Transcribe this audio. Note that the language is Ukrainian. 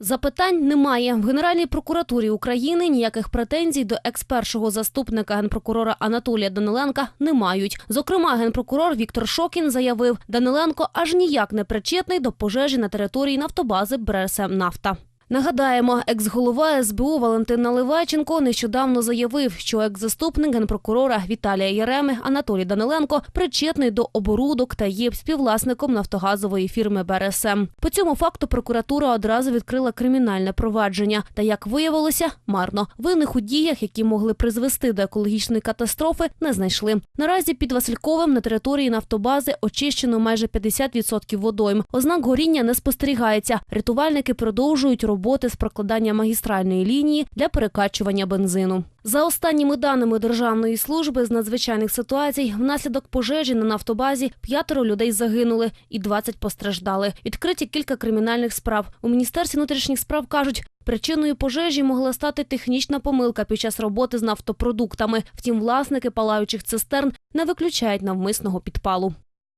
Запитань немає. В Генеральній прокуратурі України ніяких претензій до екс-першого заступника генпрокурора Анатолія Даниленка не мають. Зокрема, генпрокурор Віктор Шокін заявив, Даниленко аж ніяк не причетний до пожежі на території нафтобази «БРСМ Нафта». Нагадаємо, екс-голова СБУ Валентин Наливайченко нещодавно заявив, що екс-заступник генпрокурора Віталія Яреми Анатолій Даниленко причетний до оборудок та є співвласником нафтогазової фірми БРСМ. По цьому факту прокуратура одразу відкрила кримінальне провадження. Та як виявилося, марно винних у діях, які могли призвести до екологічної катастрофи, не знайшли. Наразі під Васильковим на території нафтобази очищено майже 50% водойм. Ознак горіння не спостерігається. Рятувальники продовжують роботи з прокладання магістральної лінії для перекачування бензину. За останніми даними Державної служби з надзвичайних ситуацій, внаслідок пожежі на нафтобазі п'ятеро людей загинули і 20 постраждали. Відкриті кілька кримінальних справ. У міністерстві внутрішніх справ кажуть. Причиною пожежі могла стати технічна помилка під час роботи з нафтопродуктами. Втім, власники палаючих цистерн не виключають навмисного підпалу.